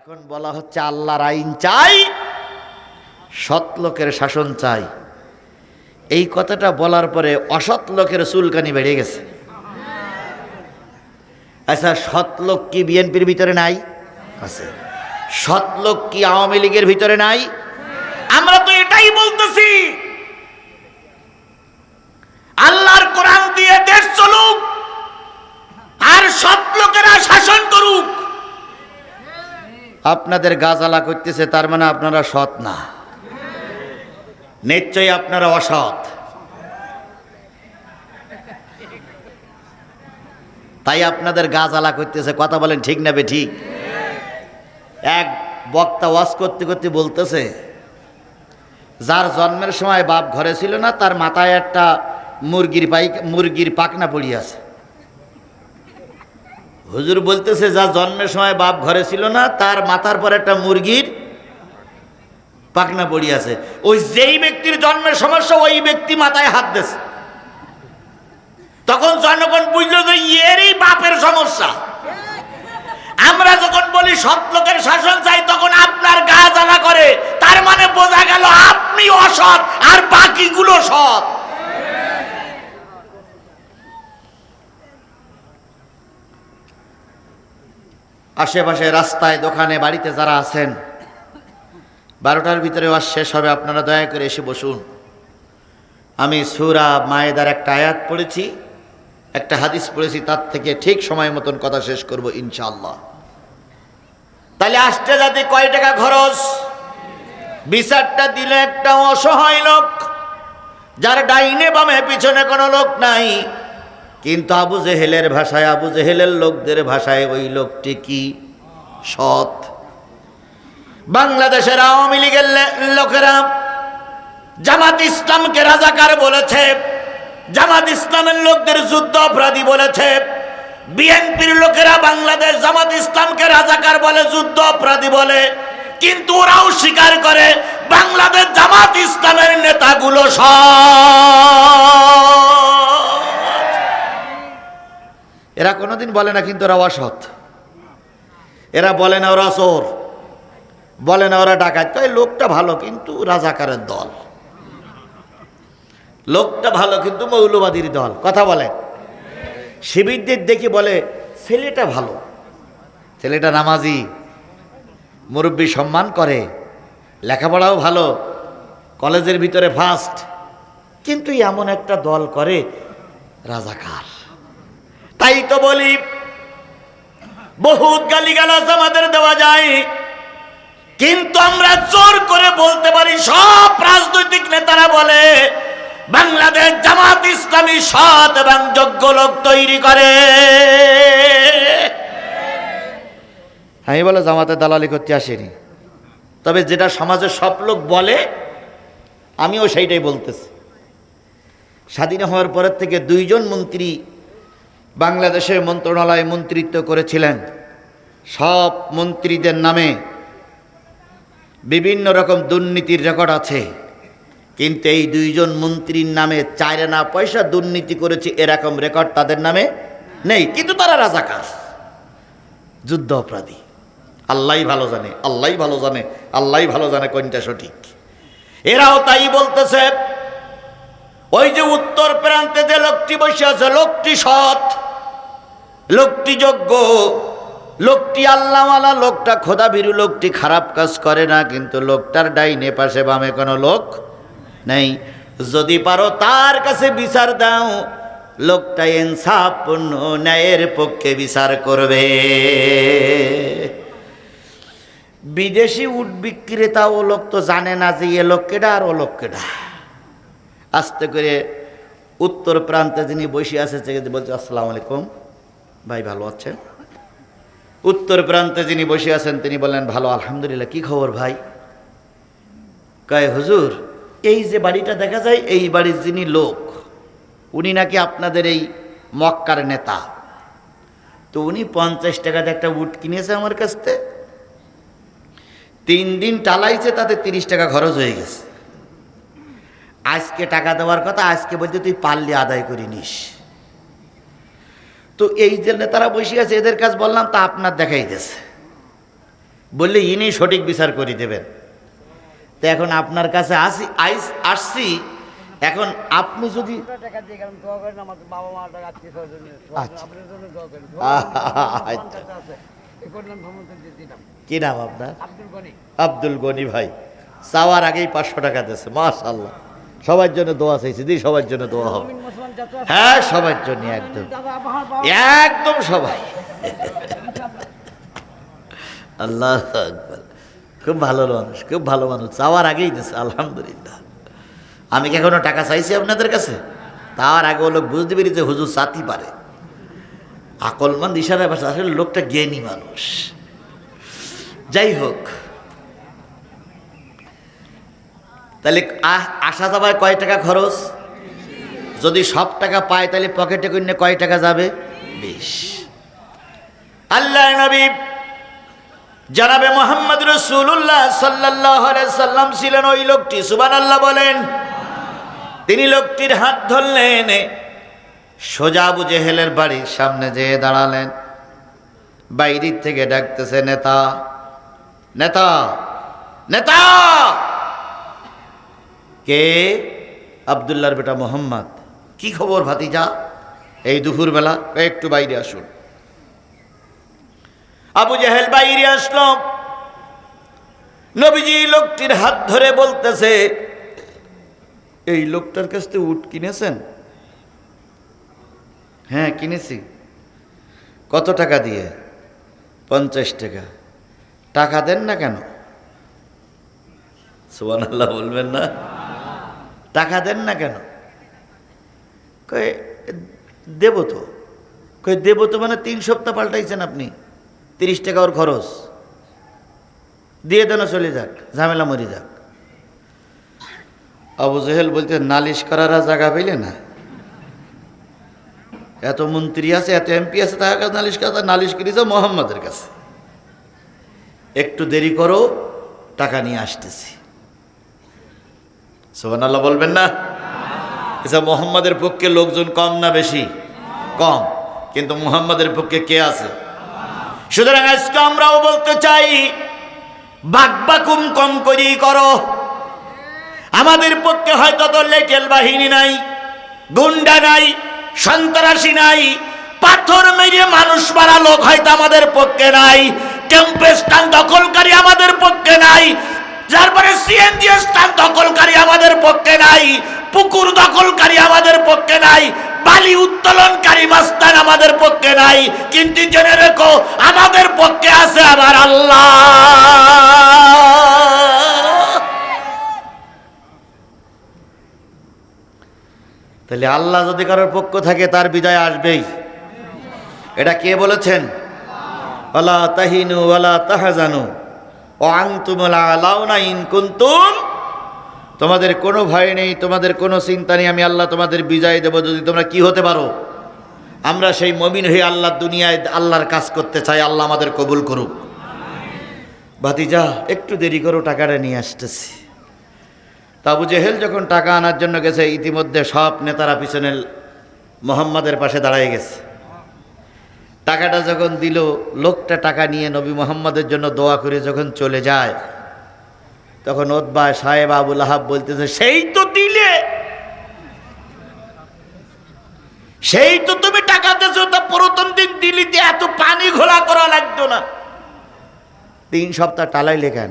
এখন বলা হচ্ছে আল্লাহর আইন চাই, সৎ লোকের শাসন চাই। এই কথাটা বলার পরে অসৎ লোকের চুলকানি বেড়ে গেছে। আচ্ছা সৎ লোক কি বিএনপির ভিতরে নাই? আছে। সৎ লোক কি আওয়ামী লীগের ভিতরে নাই? আমরা তো এটাই বলতেছি। আল্লাহর কোরআন দিয়ে দেশ চলুক, আর সৎ লোকেরা শাসন করুক। আপনাদের গাজালা করতেছে, তার মানে আপনারা সৎ না। নিশ্চয়ই আপনারা অসৎ। তাই আপনাদের গাজালা করতেছে, কথা বলেন ঠিক না ঠিক? এক বক্তা ওয়াজ করতে করতে বলতেছে, যার জন্মের সময় বাপ ঘরে ছিল না, তার মাথায় একটা মুরগির পাই, মুরগির পাকনা পড়ি আছে। হুজুর বলতেছে, যা জন্মের সময় বাপ ঘরে ছিল না, তার মাথার পর একটা মুরগির পাকনা পড়ি আছে। ওই যেই ব্যক্তির জন্মের সমস্যা, ওই ব্যক্তি মাথায় হাত দিয়েছে। তখন জনগণ বুঝলো যে, এরই বাপের সমস্যা। আমরা যখন বলি সৎ লোকের শাসন চাই, তখন আপনার গা জ্বালা করে। তার মানে বোঝা গেল আপনি অসৎ আর বাকিগুলো সৎ। আশেপাশে রাস্তায়, দোকানে, বাড়িতে যারা আছেন, বারোটার ভিতরে ওয়াজ শেষ হবে, আপনারা দয়া করে এসে বসুন। আমি সুরা মায়েদার একটা আয়াত পড়েছি, একটা হাদিস পড়েছি, তার থেকে ঠিক সময় মতন কথা শেষ করব ইনশাআল্লাহ। তাহলে আসতে যাতে কয় টাকা খরচ? বিচারটা দিলে একটা অসহায় লোক, যার ডাইনে বামে পিছনে কোনো লোক নাই কিন্তু আবু জেহেলের ভাষায়, আবু জেহেলের লোকদের ভাষায় ওই লোকটি কি? সৎ। বাংলাদেশের আওয়ামী লীগের লোকেরা জামাত ইসলামকে রাজাকার বলেছে, জামাত ইসলামের লোকদের যুদ্ধ অপরাধী বলেছে, বিএনপির লোকেরা বাংলাদেশ জামাত ইসলামকে রাজাকার বলে, যুদ্ধ অপরাধী বলে, কিন্তু ওরাও স্বীকার করে বাংলাদেশ জামাত ইসলামের নেতাগুলো সৎ। এরা কোনোদিন বলে না কিন্তু ওরা অসৎ এরা বলে না ওরা চোর। বলে না ওরা ডাকাত। তো এই লোকটা ভালো কিন্তু রাজাকারের দল। লোকটা ভালো কিন্তু মৌলবাদীর দল। কথা বলে। শিবিরদের দেখি বলে, ছেলেটা ভালো। ছেলেটা নামাজি। মুরব্বী সম্মান করে। লেখাপড়াও ভালো। কলেজের ভিতরে ফার্স্ট কিন্তু এমন একটা দল করে রাজাকার। তাই তো বলি, বহুত গালিগালাজ আমাদের দেওয়া যায়। কিন্তু আমরা জোর করে বলতে পারি, সব রাজনৈতিক নেতারা বলে, বাংলাদেশ জামাত ইসলামী সৎ এবং যোগ্য লোক তৈরি করে। আমি বলে জামাতে দালালি করতে আসেনি। তবে যেটা সমাজের সব লোক বলে, আমিও সেইটাই বলতেছি। স্বাধীন হওয়ার পরের থেকে দুইজন মন্ত্রী বাংলাদেশের মন্ত্রণালয়ে মন্ত্রিত্ব করেছিলেন। সব মন্ত্রীদের নামে বিভিন্ন রকম দুর্নীতির রেকর্ড আছে। কিন্তু এই দুইজন মন্ত্রীর নামে চাইরে না পয়সা দুর্নীতি করেছে এরকম রেকর্ড তাদের নামে নেই। কিন্তু তারা রাজাকার, যুদ্ধ অপরাধী। আল্লাহ ভালো জানে আল্লাহ ভালো জানে আল্লাহ ভালো জানে কোনটা সঠিক। এরাও তাই বলতেছে, ওই যে উত্তর প্রান্তে যে লোকটি বসে আছে, লোকটি সৎ। লোকটি যোগ্য, লোকটি আল্লাহওয়ালা, লোকটা খোদা ভীরু লোকটি খারাপ কাজ করে না, কিন্তু লোকটার ডাইনে পাশে বামে কোনো লোক নেই। যদি পারো তার কাছে বিচার দাও, লোকটা ইনসাফপূর্ণ ন্যায়ের পক্ষে বিচার করবে। বিদেশি উট বিক্রেতা ও লোক তো জানে না যে এ লোক কেডা আর ও লোক কেডা। আস্তে করে উত্তর প্রান্তে যিনি বসে আছে বলছে, আসসালামু আলাইকুম। ভাই ভালো আছেন? উত্তর প্রান্তে যিনি বসে আছেন, তিনি বললেন, ভালো, আলহামদুলিল্লাহ, কি খবর ভাই? কয়, হুজুর, এই যে বাড়িটা দেখা যায়, এই বাড়ির যিনি লোক, উনি নাকি আপনাদের এই মক্কার নেতা। তো উনি পঞ্চাশ টাকাতে একটা উট কিনেছে আমার কাছ থেকে তিন দিন টালাইছে, তাতে তিরিশ টাকা খরচ হয়ে গেছে। আজকে টাকা দেওয়ার কথা, আজকে বলতে তুই পারলি আদায় করে নিস। তো এই যে নেতারা বসে আছে এদের কাজ বললাম তা আপনার দেখাইতেছে। বললে ইনি সঠিক বিচার করে দেবেন। তো এখন আপনার কাছে আসি আইস আসছি। এখন আপনি যদি আচ্ছা। আচ্ছা। কি নাম আপনার? আব্দুল গনি। ভাই। চাওয়ার আগেই পাঁচশো টাকা দিয়েছে মাশাল্লাহ সবার জন্য দোয়া চাইছি দিই সবার জন্য দোয়া হবে। হ্যাঁ সবার জন্য একদম। একদম সবাই। আল্লাহ। খুব ভালো মানুষ, খুব ভালো মানুষ। চাওয়ার আগেই দিচ্ছে আলহামদুলিল্লাহ। আমি কি এখনও টাকা চাইছি আপনাদের কাছে? তার আগে ও লোক বুঝতে পেরেছি যে হুজুর চাতি পারে। আকলমান ইশারায় বাসা আসলে লোকটা জ্ঞানী মানুষ। যাই হোক। তাহলে আসা যাওয়ায় কয় টাকা খরচ? যদি সব টাকা পায়, তাহলে পকেটে কিনে কয় টাকা যাবে? বিশ। আল্লাহ নবী জানাবে মোহাম্মদ রসুল্লাহ সাল্লাহ সাল্লাম ছিলেন ওই লোকটি। সুবান আল্লাহ বলেন, তিনি লোকটির হাত ধরলেন সোজা আবু জেহেলের বাড়ির সামনে যেয়ে দাঁড়ালেন। বাইরের থেকে ডাকতেছে, নেতা নেতা নেতা! কে? আবদুল্লার বেটা মোহাম্মদ। কি খবর ভাতিজা? এই দুপুরবেলা একটু বাইরে আসুন। আবু জাহেল বাইরে আসলো। নবীজি লোকটির হাত ধরে বলতেছে, এই লোকটার কাছ থেকে উট কিনেছেন? হ্যাঁ কিনেছি। কত টাকা দিয়ে? পঞ্চাশ টাকা। টাকা দেন না কেন? সুবান আল্লাহ বলবেন না? টাকা দেন না কেন? কয়ে দেব তো কয়ে দেব তো মানে তিন সপ্তাহ পাল্টাইছেন আপনি। তিরিশ টাকা ওর খরচ। দিয়ে দেন চলে যাক, ঝামেলা মরি যাক। আবু জহেল বলতে নালিশ করার জায়গা পেলে না? এত মন্ত্রী আছে, এত এমপি আছে তার কাছে নালিশ করা নালিশ করেছে মোহাম্মদের কাছে। একটু দেরি করো, টাকা নিয়ে আসতেছি। সোহান আল্লাহ বলবেন না? এসব মোহাম্মদের পক্ষে লোকজন কম না বেশি? কম। কিন্তু মোহাম্মদের পক্ষে কে আছে? সুতরাং আজকে আমরাও বলতে চাই বাকবাকুম কম করি করো। আমাদের পক্ষে হয়তো তো লেটেল বাহিনী নাই, গুন্ডা নাই, সন্ত্রাসী নাই, পাথর মেরে মানুষ মারা লোক হয়তো আমাদের পক্ষে নাই, ক্যাম্পে স্থান দখলকারী আমাদের পক্ষে নাই তারপরে সিএনজি স্থান দখলকারী আমাদের পক্ষে নাই পুকুর দখলকারী আমাদের পক্ষে নাই বালি উত্তোলনকারী মাস্তান আমাদের পক্ষে নাই কিন্তু জেনে রেখো আমাদের পক্ষে আছে আমার আল্লাহ তাহলে আল্লাহ যদি কারোর পক্ষ থাকে তার বিজয় আসবেই এটা কে বলেছেন ওলা তাহিনু ওলা তাহাজানু ও আংতুমলা আলাউনা ইন কুন্তুম তোমাদের কোনো ভয় নেই, তোমাদের কোনো চিন্তা নেই, আমি আল্লাহ তোমাদের বিজয় দেব যদি তোমরা কি হতে পারো। আমরা সেই মমিন হয়ে আল্লাহ দুনিয়ায় আল্লাহর কাজ করতে চাই, আল্লাহ আমাদের কবুল করুক। বাতি ভাতিজা, একটু দেরি করো, টাকাটা নিয়ে আসতেছি। তাবু জেহেল যখন টাকা আনার জন্য গেছে, ইতিমধ্যে সব নেতারা পিছনে মোহাম্মদের পাশে দাঁড়ায় গেছে। টাকাটা যখন দিল, লোকটা টাকা নিয়ে নবী মোহাম্মদের জন্য দোয়া করে যখন চলে যায় তখন ওতবা সাহেব আবুল আহাব বলতেছে, সেই তো দিলে। সেই তো তুমি টাকা দিয়েছ, তা প্রথম দিন দিল্লিতে এত পানি ঘোলা করা লাগতো না। তিন সপ্তাহ টালাই লেখান।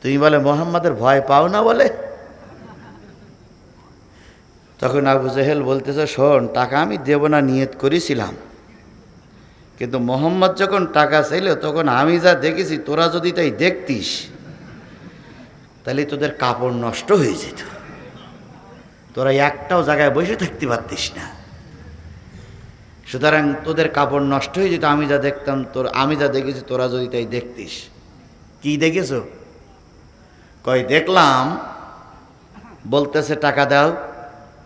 তুমি বলে, মোহাম্মদের ভয় পাও না বলে? তখন আবু জেহেল বলতেছে, শোন, টাকা আমি দেব না, নিয়ত করেছিলাম। কিন্তু মোহাম্মদ যখন টাকা চাইল, তখন আমি যা দেখেছি, তোরা যদি তাই দেখতিস তাহলে তোদের কাপড় নষ্ট হয়ে যেত। তোরা একটাও জায়গায় বসে থাকতে পারতিস না। সুতরাং তোদের কাপড় নষ্ট হয়ে যেত, আমি যা দেখতাম, তোর, আমি যা দেখেছি, তোরা যদি তাই দেখতিস। কি দেখেছ? কয়, দেখলাম। বলতেছে, টাকা দাও।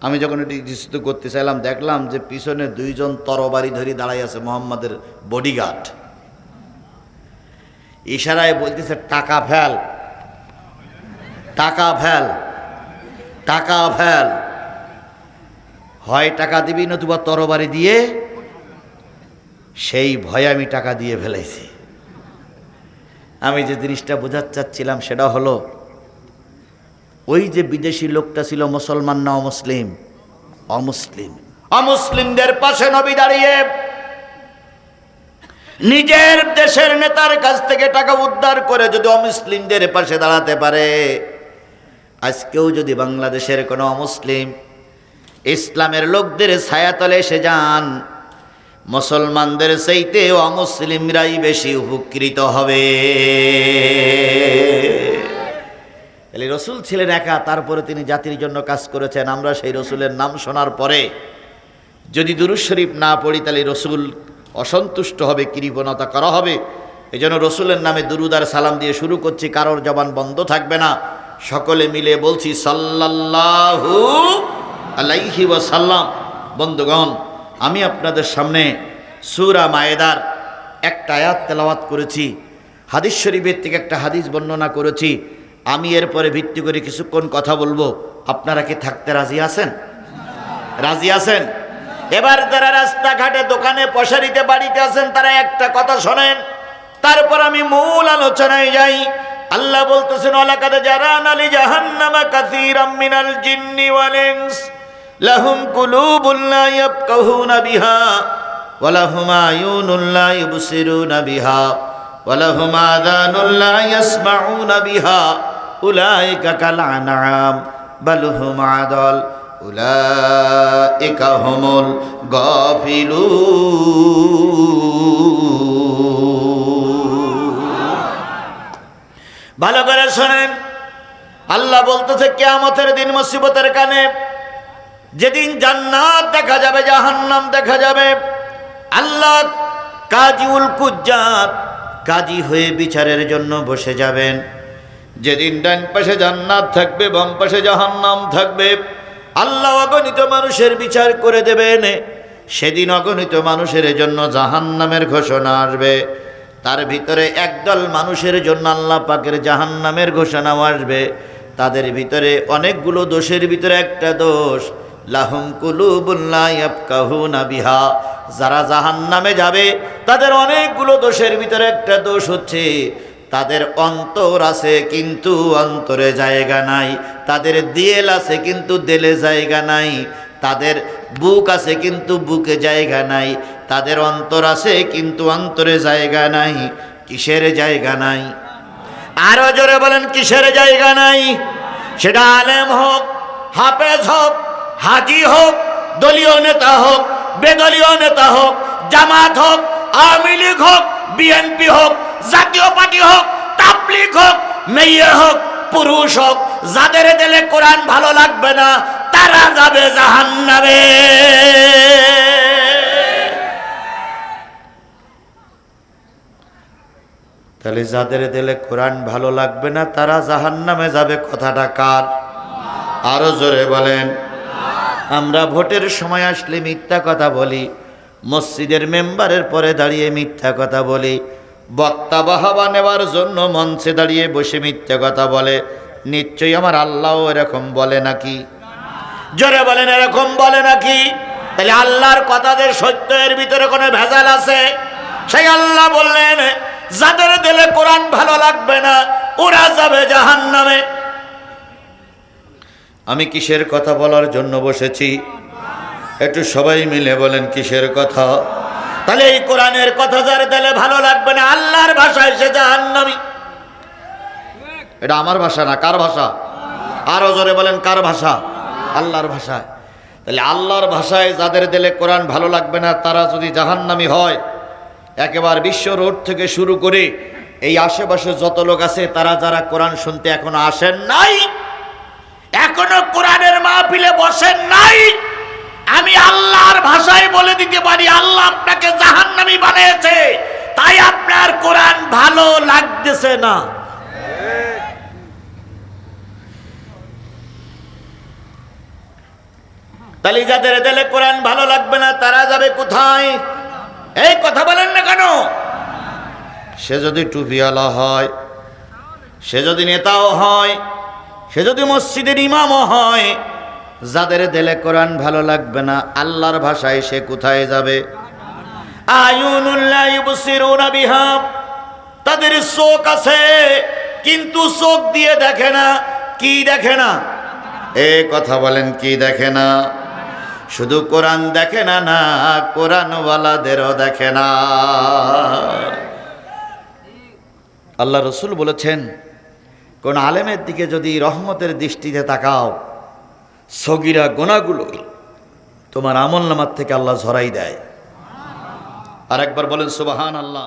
আমি যখন এটি রিসিভ করতে চাইলাম, দেখলাম যে পিছনে দুইজন তরবারি ধরে দাঁড়াই আছে, মোহাম্মদের বডিগার্ড ইশারায় বলতেছে, টাকা ফেল। টাকা ভ্যাল। টাকা ভ্যাল। হয় টাকা দিবি নতুবা তরবারি দিয়ে, সেই ভয়ে আমি টাকা দিয়ে ফেলেছি আমি যে জিনিসটা বোঝাতে চাচ্ছিলাম সেটা হলো, ওই যে বিদেশি লোকটা ছিল মুসলমান না অমুসলিম? অমুসলিম। অমুসলিমদের পাশে নবী দাঁড়িয়ে নিজের দেশের নেতার কাছ থেকে টাকা উদ্ধার করে যদি অমুসলিমদের পাশে দাঁড়াতে পারে। আজকেও যদি বাংলাদেশের কোনো অমুসলিম ইসলামের লোকদের ছায়াতলে এসে যান, মুসলমানদের চাইতে অমুসলিমরাই বেশি উপকৃত হবে। তাহলে রসুল ছিলেন একা, তারপরে তিনি জাতির জন্য কাজ করেছেন। আমরা সেই রসুলের নাম শোনার পরে যদি দুরুজ শরীফ না পড়ি, তাহলে রসুল অসন্তুষ্ট হবে, কৃপণতা করা হবে। এই জন্য রসুলের নামে দুরুদার সালাম দিয়ে শুরু করছি। কারোর জবান বন্ধ থাকবে না। সকলে মিলে বলছি, সাল্লাল্লাহু আলাইহি ওয়াসাল্লাম। বন্ধুগণ, আমি আপনাদের সামনে সুরা মায়েদার একটা আয়াত তেলাওয়াত করেছি, হাদিস শরীফের থেকে একটা হাদিস বর্ণনা করেছি। আমি এরপরে ভিত্তি করে কিছুক্ষণ কথা বলব। আপনারা কি থাকতে রাজি আছেন? রাজি আছেন? এবার যারা রাস্তাঘাটে দোকানে পশারিতে বাড়িতে আছেন, তারা একটা কথা শোনেন। তারপর আমি মূল আলোচনায় যাই। আল্লাহ বলতেছেন অলাকাতে যারা নালি জাহান্নামা কাসীরাম মিনাল জিন্নি ওয়াল ইনস, লাহুম কুলুবুন লা ইয়াফকাহুনা বিহা, ওয়া লাহুম আয়ুনুন লা ইবসিরুনা বিহা, ওয়া লাহুম আযানুন লা ইয়াসমাউনা বিহা, উলাইকা কাল আনআম বাল হুম আদাল, উলাইকা হুমুল গাফিলুন। ভালো করে শোনেন। আল্লাহ বলতেছে, কেয়ামতের দিন মুসিবতের কানে যেদিন জান্নাত দেখা যাবে, জাহান্নাম দেখা যাবে, আল্লাহ কাজিউল কুজ্জাত কাজী হয়ে বিচারের জন্য বসে যাবেন। যেদিন ডান পাশে জান্নাত থাকবে, বাম পাশে জাহান্নাম থাকবে, আল্লাহ অগণিত মানুষের বিচার করে দেবেন। সেদিন অগণিত মানুষের জন্য জাহান্নামের ঘোষণা আসবে। তার ভিতরে একদল মানুষের জন্য আল্লাহ পাকের জাহান্নামের ঘোষণাও আসবে। তাদের ভিতরে অনেকগুলো দোষের ভিতরে একটা দোষ, লাহুম কুলুবুল্লাহ বিহা। যারা জাহান্নামে যাবে, তাদের অনেকগুলো দোষের ভিতরে একটা দোষ হচ্ছে, তাদের অন্তর আছে কিন্তু অন্তরে জায়গা নাই, তাদের দিয়েল আছে কিন্তু দেলে জায়গা নাই, তাদের বুক আছে কিন্তু বুকে জায়গা নাই। তাদের অন্তর আছে কিন্তু অন্তরে জায়গা নাই। কিসের জায়গা নাই? আরও জোরে বলেন, কিসের জায়গা নাই? সেটা আলেম হোক, হাফেজ হোক, হাজি হোক, দলীয় নেতা হোক, বেদলীয় নেতা হোক, জামাত হোক, আওয়ামী লীগ হোক, বিএনপি হোক, জাতীয় পার্টি হোক, তাবলিগ হোক, মেয়ে হোক, পুরুষ হোক, যাদের দিলে কোরআন ভালো লাগবে না তারা যাবে জাহান্নামে। তাহলে যাদের দিলে কোরআন ভালো লাগবে না, তারা জাহান্নামে যাবে, কথাটা কার? আরও জোরে বলেন। আমরা ভোটের সময় আসলে মিথ্যা কথা বলি, মসজিদের মেম্বারের পরে দাঁড়িয়ে মিথ্যা কথা বলি, বক্তা বাহাবা নেওয়ার জন্য মঞ্চে দাঁড়িয়ে বসে মিথ্যা কথা বলে, নিশ্চয়ই আমার আল্লাহও এরকম বলে নাকি? জোরে বলেন, এরকম বলে নাকি? তাহলে আল্লাহর কথা যে সত্য এর ভিতরে কোনো ভেজাল আছে? সেই আল্লাহ বললেন, যাদের দিলে কোরআন ভালো লাগবে না, ওরা যাবে জাহান নামে আমি কিসের কথা বলার জন্য বসেছি? একটু সবাই মিলে বলেন কিসের কথা? তাহলে এই কোরআনের কথা যার দিলে ভালো লাগবে না, আল্লাহর ভাষায় সে জাহান্নামী। এটা আমার ভাষা না, কার ভাষা? আরও জোরে বলেন, কার ভাষা? আল্লাহর ভাষায়। তাহলে আল্লাহর ভাষায় যাদের দিলে কোরআন ভালো লাগবে না, তারা যদি জাহান্নামি হয়, একেবারে বিশ্ব রোড থেকে শুরু করে এই আশেপাশে যত লোক আছে, তারা যারা কোরআন শুনতে এখনও আসেন নাই, এখনও কোরআনের মাহফিলে বসেন নাই, আমি আল্লাহর ভাষায় বলে দিতে পারি, আল্লাহ আপনাকে জাহান্নামি বানিয়েছে, তাই আপনার কোরআন ভালো লাগতেছে না। তাহলে যাদের দিলে কোরআন ভালো লাগবে না, তারা যাবে কোথায়? এই কথা বলেন না কেন? সে যদি টুপিওয়ালা হয়, সে যদি নেতাও হয়, সে যদি মসজিদের ইমামও হয়, যাদের দিলে কোরআন ভালো লাগবে না, আল্লাহর ভাষায় সে কোথায় যাবে? তাদের চোখ আছে, কিন্তু চোখ দিয়ে দেখে না, কি দেখে না? এ কথা বলেন, কি দেখে না? শুধু কোরআন দেখে না না, কোরআনওয়ালাদেরও দেখে না। আল্লাহ রসুল বলেছেন, কোন আলেমের দিকে যদি রহমতের দৃষ্টিতে তাকাও, সগিরা গোনাগুলো তোমার আমল নামার থেকে আল্লাহ ঝরাই দেয়। আর একবার বলেন সুবাহান আল্লাহ